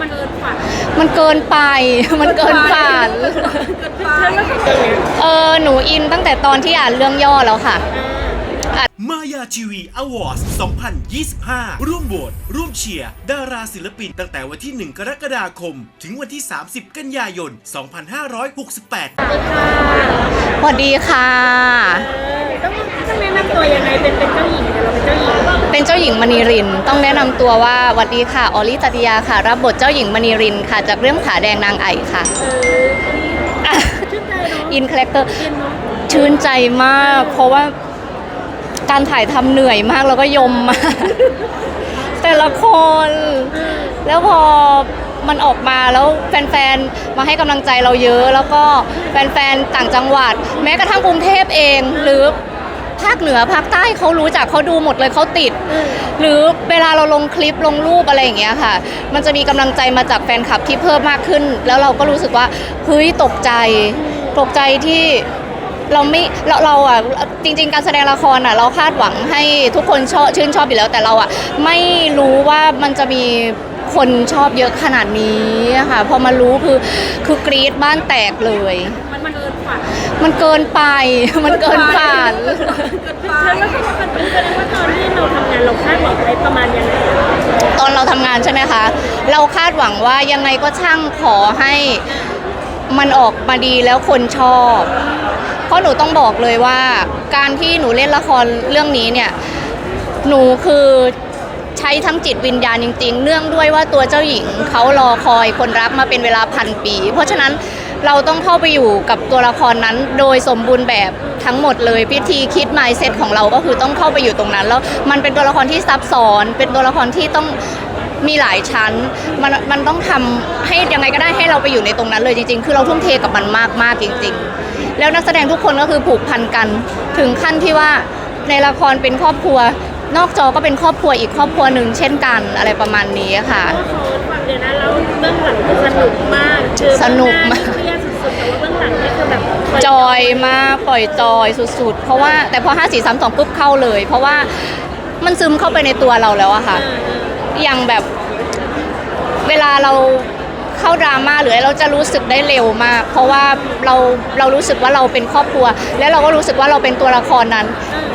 มันเกินฝันมันเกินไป มันเกินฝัน เกินไปแล้วก็เกินเออหนูอินตั้งแต่ตอนที่อ่านเรื่องย่อแล้วค่ะ มายาทีวีอวอร์ด2025 ร่วมโหวตร่วมเชียร์ดาราศิลปินตั้งแต่วันที่ 1 กรกฎาคม ถึงวันที่ 30 กันยายน 2568สวัสดีค่ะ ต้องต้องแนะนำตัวยังไงเป็นเป็นเจ้าหญิงเนี่ยเราเป็น มณีริน ต้องแนะนำตัวว่าสวัสดีค่ะ ออลิจติยาค่ะ รับบทเจ้าหญิงมณีรินค่ะ จากเรื่องขาแดงนางไอ่ค่ะเออชื่นใจเนาะอินคาแรคเตอร์เย็นเนาะชื่นใจมาก เพราะว่าการถ่ายทำเหนื่อยมากแล้วก็ยมมากแต่ละคน แล้วพอมันออกมาแล้วแฟนๆ มาให้กำลังใจเราเยอะ แล้วก็แฟนๆ ต่างจังหวัด แม้กระทั่งกรุงเทพเองหรือ ภาคเหนือภาคใต้เขารู้จักเขาดูหมดเลยเขาติด หรือเวลาเราลงคลิปลงรูปอะไรอย่างเงี้ยค่ะ มันจะมีกำลังใจมาจากแฟนคลับที่เพิ่มมากขึ้น แล้วเราก็รู้สึกว่าเฮ้ยตกใจ ตกใจที่เราไม่เราเราอะจริง ๆ การแสดงละครอะเราคาดหวังให้ทุกคนชอบชื่นชอบอยู่แล้วแต่เราอะไม่รู้ว่ามันจะมี คนชอบเยอะขนาดนี้อะค่ะพอมารู้คือคือกรี๊ดบ้านแตกเลย มันมันเกินฝันมันเกินไป มันเกินฝันเกินไปแล้วก็มันเป็นแสดงว่าตอนที่เราทำงานเราคาดหวังอะไรประมาณยังไงตอนเราทำงานใช่ไหมคะ เราคาดหวังว่ายังไงก็ช่างขอให้มันออกมาดีแล้วคนชอบ เพราะหนูต้องบอกเลยว่า การที่หนูเล่นละครเรื่องนี้เนี่ย หนูคือ ใช้ทั้งจิตวิญญาณจริง ๆ เนื่องด้วยว่าตัวเจ้าหญิงเขารอคอยคนรักมาเป็นเวลาพันปี เพราะฉะนั้นเราต้องเข้าไปอยู่กับตัวละครนั้นโดยสมบูรณ์แบบทั้งหมดเลยพิธีคิด mindset ของเราก็คือต้องเข้าไปอยู่ตรงนั้น แล้วมันเป็นตัวละครที่ซับซ้อน เป็นตัวละครที่ต้องมีหลายชั้นมันมันต้องทำให้ยังไงก็ได้ให้เราไปอยู่ในตรงนั้นเลยจริงๆ คือเราทุ่มเทกับมันมากมากจริง ๆ แล้วนักแสดงทุกคนก็คือผูกพันกัน ถึงขั้นที่ว่าในละครเป็นครอบครัว นอกจอก็เป็นครอบครัวอีกครอบครัวหนึ่งเช่นกันอะไรประมาณนี้ค่ะ ก็ขอฟังเดี๋ยวนะแล้วเบื้องหลังคือสนุกมากคือสนุกมาก เครียดสุดๆแต่ว่าเบื้องหลังนี่คือแบบจอยมากปล่อยจอยสุด ๆ เพราะว่าแต่พอ 5 4 3 2ปุ๊บเข้าเลย เพราะว่ามันซึมเข้าไปในตัวเราแล้วอะค่ะอย่างแบบเวลาเราเข้าดราม่าหรืออะไรเราจะรู้สึกได้เร็วมาก เพราะว่าเราเรารู้สึกว่าเราเป็นครอบครัว และเราก็รู้สึกว่าเราเป็นตัวละครนั้น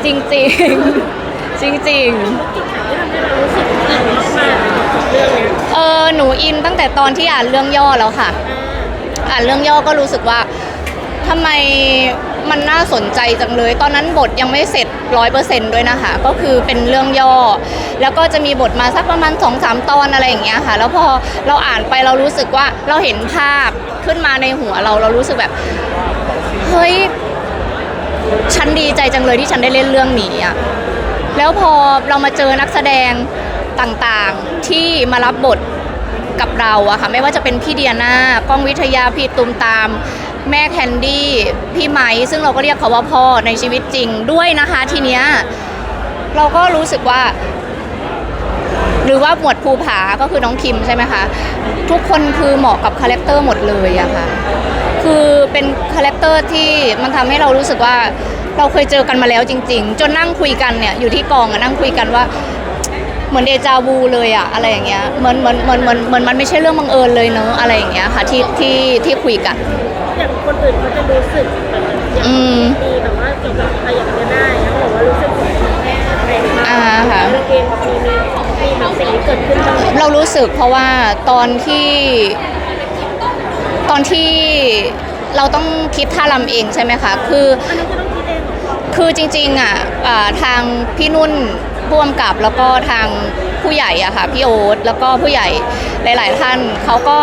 จริงๆ จริงๆจุดไหนที่ทำให้เรารู้สึกอินมากๆกับเรื่องเนี้เออหนูอินตั้งแต่ตอนที่อ่านเรื่องย่อแล้วค่ะ อ่านเรื่องย่อก็รู้สึกว่าทำไมมันน่าสนใจจังเลย ตอนนั้นบทยังไม่เสร็จร้อยเปอร์เซนต์ด้วยนะคะ ก็คือเป็นเรื่องย่อ แล้วก็จะมีบทมาสักประมาณ2อสตอนอะไรอย่างเงี้ยค่ะ แล้วพอเราอ่านไปเรารู้สึกว่าเราเห็นภาพขึ้นมาในหัวเรา เรารู้สึกแบบ เฮ้ย ฉันดีใจจังเลยที่ฉันได้เล่นเรื่องนี้อะ แล้วพอเรามาเจอนักแสดงต่างๆที่มารับบทกับเราอะค่ะไม่ว่าจะเป็นพี่เดียนากล้องวิทยาพี่ตุมตาม แม่แคนดี้พี่ไม้ซึ่งเราก็เรียกเขาว่าพ่อในชีวิตจริงด้วยนะคะทีเนี้ยเราก็รู้สึกว่า หรือว่าหมวดภูผาก็คือน้องคิมใช่ไหมคะ ทุกคนคือเหมาะกับคาแรคเตอร์หมดเลยอะค่ะ คือเป็นคาแรคเตอร์ที่มันทำให้เรารู้สึกว่า เราเคยเจอกันมาแล้วจริง ๆ จนนั่งคุยกันเนี่ยอยู่ที่กองอะนั่งคุยกันว่าเหมือนเดจาวูเลยอะอะไรอย่างเงี้ยเหมือนเหมือนเหมือนเหมือนเหมือนมันไม่ใช่เรื่องบังเอิญเลยเนอะอะไรอย่างเงี้ยค่ะที่ที่ที่คุยกัน อย่างคนอื่นเขาจะรู้สึกแบบอย่างอืม มีแบบว่าเกี่ยวกับอะไรอย่างเงี้ยได้แล้วบอกว่ารู้สึกแรงมากอ่าค่ะ เรื่องเองมีมีมีแบบสิ่งนี้เกิดขึ้นบ้างไหมเรารู้สึกเพราะว่าตอนที่ตอนที่เราต้องคิดท่ารำเองใช่ไหมคะ คือ อันนั้นก็ต้องคิดเองเหรอ คือจริงๆอะทางพี่นุ่นผู้กำกับแล้วก็ทางผู้ใหญ่อะค่ะพี่โอ๊ตแล้วก็ผู้ใหญ่หลาย ๆ ท่านเขาก็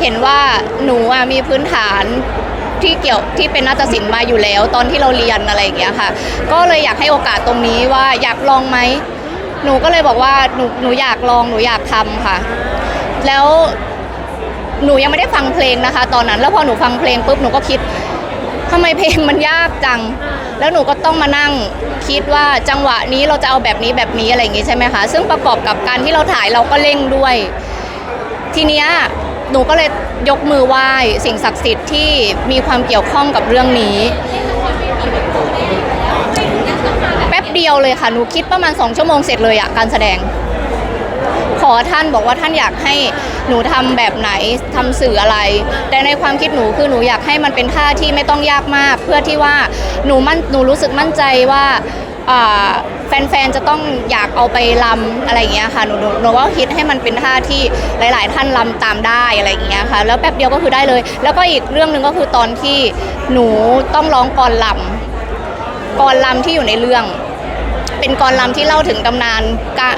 เห็นว่าหนูอะมีพื้นฐานที่เกี่ยวที่เป็นนาฏศิลป์มาอยู่แล้ว ตอนที่เราเรียนอะไรอย่างเงี้ยค่ะ ก็เลยอยากให้โอกาสตรงนี้ว่าอยากลองไหมหนูก็เลยบอกว่าหนูหนูอยากลองหนูอยากทำค่ะ แล้วหนูยังไม่ได้ฟังเพลงนะคะ ตอนนั้นแล้วพอหนูฟังเพลงปุ๊บหนูก็คิด ทำไมเพลงมันยากจัง แล้วหนูก็ต้องมานั่งคิดว่าจังหวะนี้เราจะเอาแบบนี้แบบนี้อะไรอย่างงี้ใช่ไหมคะ ซึ่งประกอบกับการที่เราถ่ายเราก็เร่งด้วย ทีเนี้ยหนูก็เลยยกมือไหว้สิ่งศักดิ์สิทธิ์ที่มีความเกี่ยวข้องกับเรื่องนี้ แป๊บเดียวเลยค่ะ หนูคิดประมาณสองชั่วโมงเสร็จเลยอะการแสดง อท่านบอกว่าท่านอยากให้หนูทำแบบไหนทำสื่ออะไร แต่ในความคิดหนูคือหนูอยากให้มันเป็นท่าที่ไม่ต้องยากมาก เพื่อที่ว่าหนูมั่นหนูรู้สึกมั่นใจว่าแฟนๆ จะต้องอยากเอาไปลำอะไรอย่างเงี้ยค่ะหนูหนูหนูว่าคิดให้มันเป็นท่าที่หลาย ๆ ท่านลำตามได้อะไรอย่างเงี้ยค่ะ แล้วแป๊บเดียวก็คือได้เลย แล้วก็อีกเรื่องหนึ่งก็คือตอนที่หนูต้องร้องกรลำกรลำที่อยู่ในเรื่อง เป็นกรลำที่เล่าถึงตำนานกะ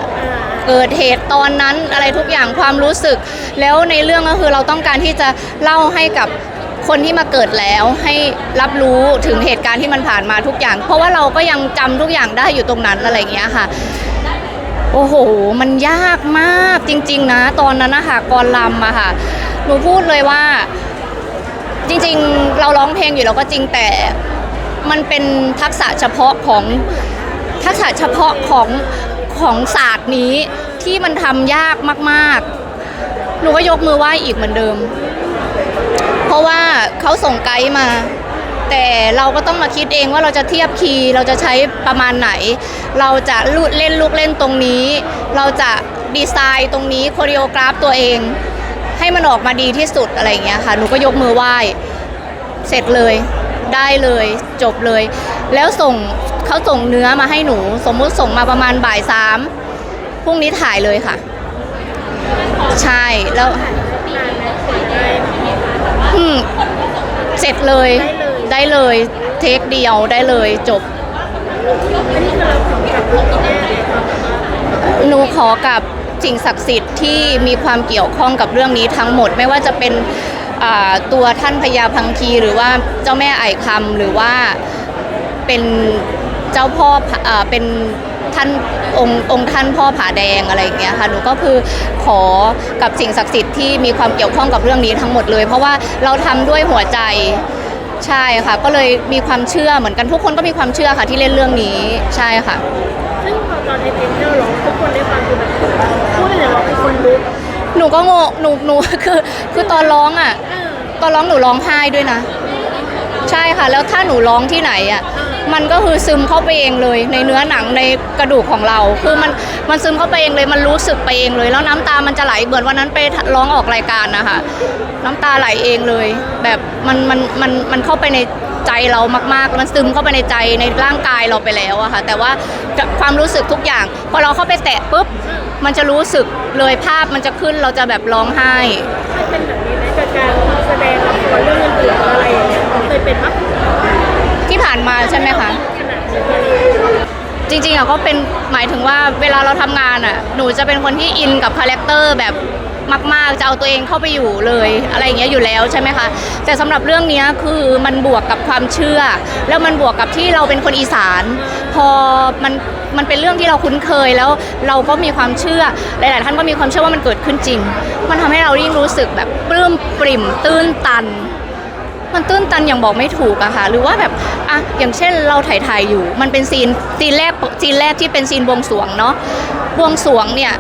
เกิดเหตุตอนนั้นอะไรทุกอย่างความรู้สึก แล้วในเรื่องก็คือเราต้องการที่จะเล่าให้กับคนที่มาเกิดแล้วให้รับรู้ถึงเหตุการณ์ที่มันผ่านมาทุกอย่าง เพราะว่าเราก็ยังจำทุกอย่างได้อยู่ตรงนั้นอะไรอย่างเงี้ยค่ะ โอ้โห มันยากมากจริง ๆ นะ ตอนนั้นนะคะกรลำอะค่ะหนูพูดเลยว่า จริง ๆ เราร้องเพลงอยู่แล้วก็จริงแต่มันเป็นทักษะเฉพาะของทักษะเฉพาะของ ของศาสตร์นี้ที่มันทำยากมาก ๆ หนูก็ยกมือไหว้อีกเหมือนเดิม เพราะว่าเขาส่งไกด์มา แต่เราก็ต้องมาคิดเองว่าเราจะเทียบคีย์เราจะใช้ประมาณไหน เราจะลูดเล่นลูกเล่นตรงนี้ เราจะดีไซน์ตรงนี้โคเรียกราฟตัวเอง ให้มันออกมาดีที่สุดอะไรอย่างเงี้ยค่ะหนูก็ยกมือไหว้เสร็จเลยได้เลยจบเลย แล้วส่ง เขาส่งเนื้อมาให้หนู สมมุติส่งมาประมาณบ่ายสามพรุ่งนี้ถ่ายเลยค่ะ ใช่แล้วอืมเสร็จเลยได้เลยเทคเดียวได้เลยจบ หนูขอกับสิ่งศักดิ์สิทธิ์ที่มีความเกี่ยวข้องกับเรื่องนี้ทั้งหมดไม่ว่าจะเป็นตัวท่านพญาพังคีหรือว่าเจ้าแม่ไอ่คำหรือว่าเป็น เจ้าพ่อผาอ่าเป็นท่านองค์องค์ท่านพ่อผาแดงอะไรอย่างเงี้ยค่ะหนูก็คือขอกับสิ่งศักดิ์สิทธิ์ที่มีความเกี่ยวข้องกับเรื่องนี้ทั้งหมดเลย เพราะว่าเราทำด้วยหัวใจใช่ค่ะ ก็เลยมีความเชื่อเหมือนกันทุกคนก็มีความเชื่อค่ะที่เล่นเรื่องนี้ใช่ค่ะ ซึ่งพอตอนในเพลงที่เราร้องทุกคนได้ฟังคือแบบพูดเลยว่าเป็นคนลุกหนูก็งงหนูหนู คือคือตอนร้องอะ เออตอนร้องหนูร้องไห้ด้วยนะ ใช่ค่ะ แล้วถ้าหนูร้องที่ไหนอะ มันก็คือซึมเข้าไปเองเลย ในเนื้อหนังในกระดูกของเรา คือมันมันซึมเข้าไปเองเลยมันรู้สึกไปเองเลย แล้วน้ำตามันจะไหลเหมือนวันนั้นไปร้องออกรายการนะคะน้ำตาไหลเองเลย แบบมันมันมันมันเข้าไปในใจเรามากๆ มันซึมเข้าไปในใจในร่างกายเราไปแล้วอะค่ะ แต่ว่าความรู้สึกทุกอย่าง พอเราเข้าไปแตะปุ๊บ มันจะรู้สึกเลยภาพมันจะขึ้นเราจะแบบร้องไห้เป็นแบบนี้ไหมจากการแสดงละครเรื่องอื่นอะไรอย่างเงี้ยเคยเป็นปะานมาใช่ไหมคะจริงๆอะก็เป็นหมายถึงว่าเวลาเราทำงานอะหนูจะเป็นคนที่อินกับคาแรคเตอร์แบบมากๆจะเอาตัวเองเข้าไปอยู่เลยอะไรอย่างเงี้ยอยู่แล้วใช่ไหมคะแต่สำหรับเรื่องนี้คือมันบวกกับความเชื่อ แล้วมันบวกกับที่เราเป็นคนอีสาน พอมันมันเป็นเรื่องที่เราคุ้นเคยแล้วเราก็มีความเชื่อหลาย ๆ ท่านก็มีความเชื่อว่ามันเกิดขึ้นจริง มันทำให้เรายิ่งรู้สึกแบบปลื้มปริ่มตื้นตัน มันตื้นตันอย่างบอกไม่ถูกอะค่ะ หรือว่าแบบอะอย่างเช่นเราถ่ายถ่ายอยู่ มันเป็นซีนซีนแรกซีนแรกที่เป็นซีนบวงสวงเนาะบวงสวงเนี่ย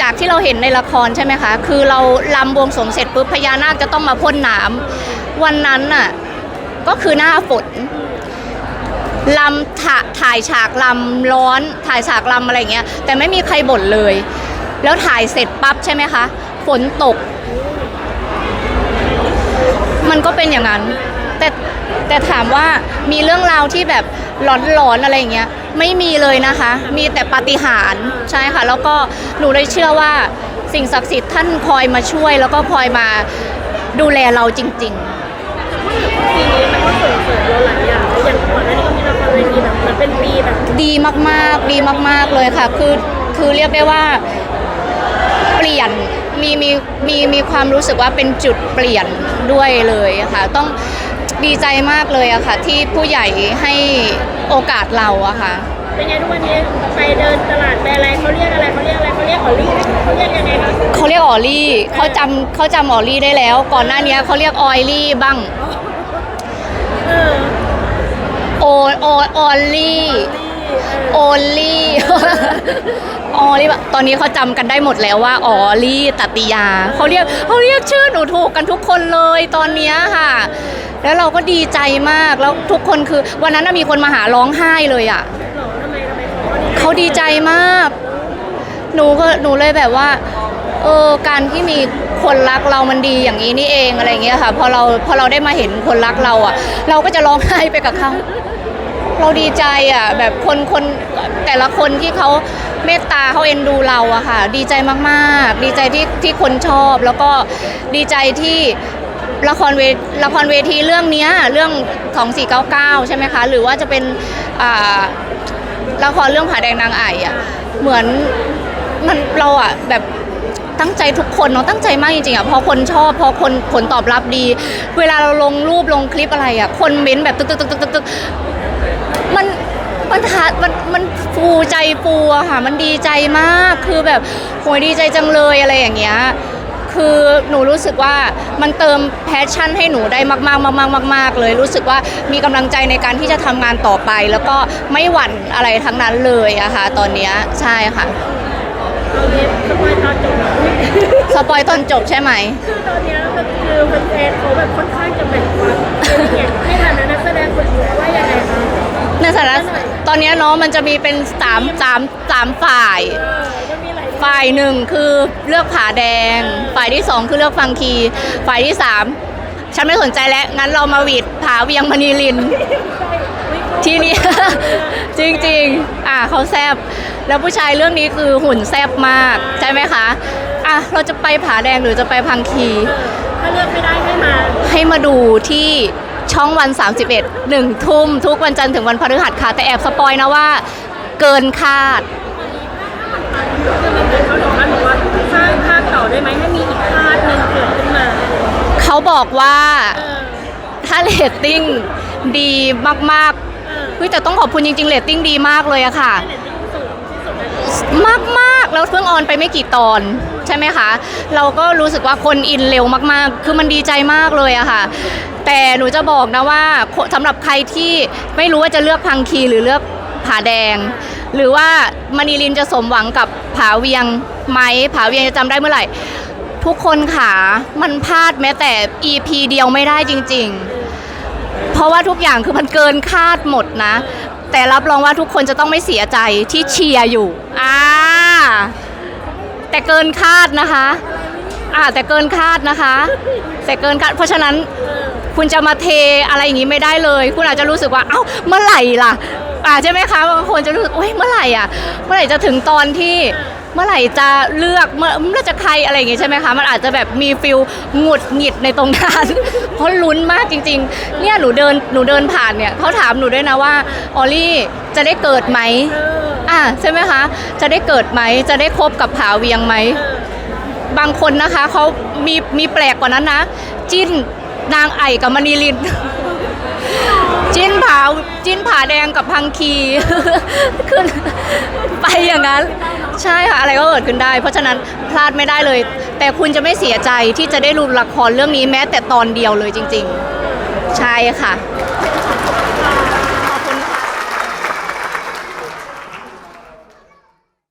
จากที่เราเห็นในละครใช่ไหมคะ คือเราลำบวงสวงเสร็จปุ๊บพญานาคจะต้องมาพ่นน้ำวันนั้นน่ะก็คือหน้าฝนลำถ่าถ่ายฉากลำร้อน ถ่ายฉากลำอะไรเงี้ย แต่ไม่มีใครบ่นเลย แล้วถ่ายเสร็จปั๊บใช่ไหมคะ ฝนตก มันก็เป็นอย่างนั้น แต่แต่ถามว่ามีเรื่องราวที่แบบหลอนๆอะไรอย่างเงี้ยไม่มีเลยนะคะ มีแต่ปาฏิหาริย์ใช่ค่ะ แล้วก็หนูเลยเชื่อว่าสิ่งศักดิ์สิทธิ์ท่านคอยมาช่วย แล้วก็คอยมาดูแลเราจริงทีนี้มันก็ส่งเสริมเราหลายอย่างแล้วอย่างก่อนหน้านี้ก็มีละครเวทีแบบเหมันเป็นปีแบบๆดีมากๆ ดีมากๆเลยค่ะ คือคือเรียกได้ว่า เปลี่ยน มีมีมีมีความรู้สึกว่าเป็นจุดเปลี่ยนด้วยเลยอะค่ะ ต้องดีใจมากเลยอะค่ะ ที่ผู้ใหญ่ให้โอกาสเราอะค่ะ เป็นไงทุกวันนี้ไปเดินตลาดไปอะไรเขาเรียกอะไรเขาเรียกอะไรเขาเรียกออลลี่ไหมเขาเรียกยังไงคะเขาเรียกออลลี่เขาจำเขาจำออลลี่ได้แล้ว ก่อนหน้านี้เขาเรียกออยลี่บ้างเออโอโอออลลี่โอลลี่ ออลี่แบบตอนนี้เขาจำกันได้หมดแล้วว่าอ๋อลี่ตัตติยาเขาเรียกเขาเรียกชื่อหนูถูกกันทุกคนเลยตอนเนี้ยค่ะ แล้วเราก็ดีใจมากแล้วทุกคนคือวันนั้นน่ะมีคนมาหาร้องไห้เลยอะ เขาดีเขาดีใจมาก หนูก็หนูเลยแบบว่า เออ การที่มีคนรักเรามันดีอย่างนี้นี่เองอะไรอย่างเงี้ยค่ะ พอเราพอเราได้มาเห็นคนรักเราอะ เราก็จะร้องไห้ไปกับเขา เราดีใจอะแบบคนคนแต่ละคนที่เขาเมตตาเขาเอ็นดูเราอะค่ะ ดีใจมากๆ ดีใจที่ที่คนชอบ แล้วก็ดีใจที่ละครเวละครเวทีเรื่องเนี้ยเรื่องของ 499 ใช่ไหมคะ หรือว่าจะเป็นอ่าละครเรื่องผาแดงนางไอ่อะเหมือนมันเราอะแบบตั้งใจทุกคนเนาะตั้งใจมากจริงๆอะพอคนชอบพอคนผลตอบรับดี เวลาเราลงรูปลงคลิปอะไรอะคนเม้นต์แบบตึกตึกตึกตึกตึก มันทามันมันฟูใจฟูอะค่ะ มันดีใจมากคือแบบโหยดีใจจังเลยอะไรอย่างเงี้ยคือหนูรู้สึกว่ามันเติมแพชชั่นให้หนูได้มากๆมากๆมากๆเลย รู้สึกว่ามีกำลังใจในการที่จะทำงานต่อไป แล้วก็ไม่หวั่นอะไรทั้งนั้นเลยอะค่ะตอนเนี้ยใช่ค่ะเอาเย็บสปอยตอนจบสปอยตอนจบใช่ไหมคือตอนนี้ยมันคือเป็นแฟนเขาแบบค่อนข้างจะแบ่งความเป็นอย่างในฐานะนักแสดงคนอื่นว่ายังไงคะ ในสาระตอนเนี้ยเนาะมันจะมีเป็นสามสามสามฝ่ายเออมันมีหลาย ฝ่ายหนึ่งคือเลือกผาแดง ฝ่ายที่สองคือเลือกฟังคี ฝ่ายที่สามฉันไม่สนใจแล้ว งั้นเรามาหวีดผาเวียงมณีลิน ทีนี้ จริงๆ อะเขาแซบแล้วผู้ชายเรื่องนี้คือหุ่นแซบมาก ใช่ไหมคะ อะ เราจะไปผาแดงหรือจะไปพังคี ถ้าเลือกไม่ได้ให้มา ให้มาดูที่ ช่องวัน 31หนึ่งทุ่ม ทุกวันจันทร์ถึงวันพฤหัสค่ะ แต่แอบสปอยนะว่าเกินคาด เขาบอกว่าบอกว่าสร้างภาคต่อได้ไหมให้มีอีกภาคหนึ่งเกิดขึ้นมาเขาบอกว่าถ้าเรตติ้งดีมากๆเฮ้ยแต่ต้องขอบคุณจริงๆเรตติ้งดีมากเลยอะค่ะ มากมากๆแล้วเพิ่งออนไปไม่กี่ตอนใช่ไหมคะ เราก็รู้สึกว่าคนอินเร็วมากๆ คือมันดีใจมากเลยอะค่ะ แต่หนูจะบอกนะว่าสำหรับใครที่ไม่รู้ว่าจะเลือกพังคีหรือเลือกผาแดง หรือว่ามณีลินจะสมหวังกับผาเวียงไหมผาเวียงจะจำได้เมื่อไหร่ ทุกคนค่ะมันพลาดแม้แต่ EP เดียวไม่ได้จริง ๆ เพราะว่าทุกอย่างคือมันเกินคาดหมดนะ แต่รับรองว่าทุกคนจะต้องไม่เสียใจที่เชียร์อยู่อ่าแต่เกินคาดนะคะอ่าแต่เกินคาดนะคะ แต่เกินคาดเพราะฉะนั้น คุณจะมาเทอะไรอย่างนี้ไม่ได้เลย คุณอาจจะรู้สึกว่าเอ้าเมื่อไหร่ล่ะอ่าใช่ไหมคะบางคนจะรู้สึกโอ้ยเมื่อไหร่อะเมื่อไหร่จะถึงตอนที่เมื่อไหร่จะเลือกเมื่อเมื่อจะใครอะไรอย่างงี้ใช่ไหมคะมันอาจจะแบบมีฟิลหงุดหงิดในตรงนั้น เพราะลุ้นมากจริง ๆ เนี่ยหนูเดินหนูเดินผ่านเนี่ยเขาถามหนูด้วยนะว่าออลลี่จะได้เกิดไหมเอออ่าใช่ไหมคะจะได้เกิดไหมจะได้คบกับผาเวียงไหมบางคนนะคะเขามีมีแปลกกว่านั้นนะ จิ้น นางไอ่กับมณีลิน จิ้นผาจิ้นผาแดงกับพังคีขึ้นไปอย่างนั้น ใช่ค่ะ อะไรก็เกิดขึ้นได้ เพราะฉะนั้นพลาดไม่ได้เลย แต่คุณจะไม่เสียใจที่จะได้ดูละครเรื่องนี้แม้แต่ตอนเดียวเลยจริง ๆ ใช่ค่ะ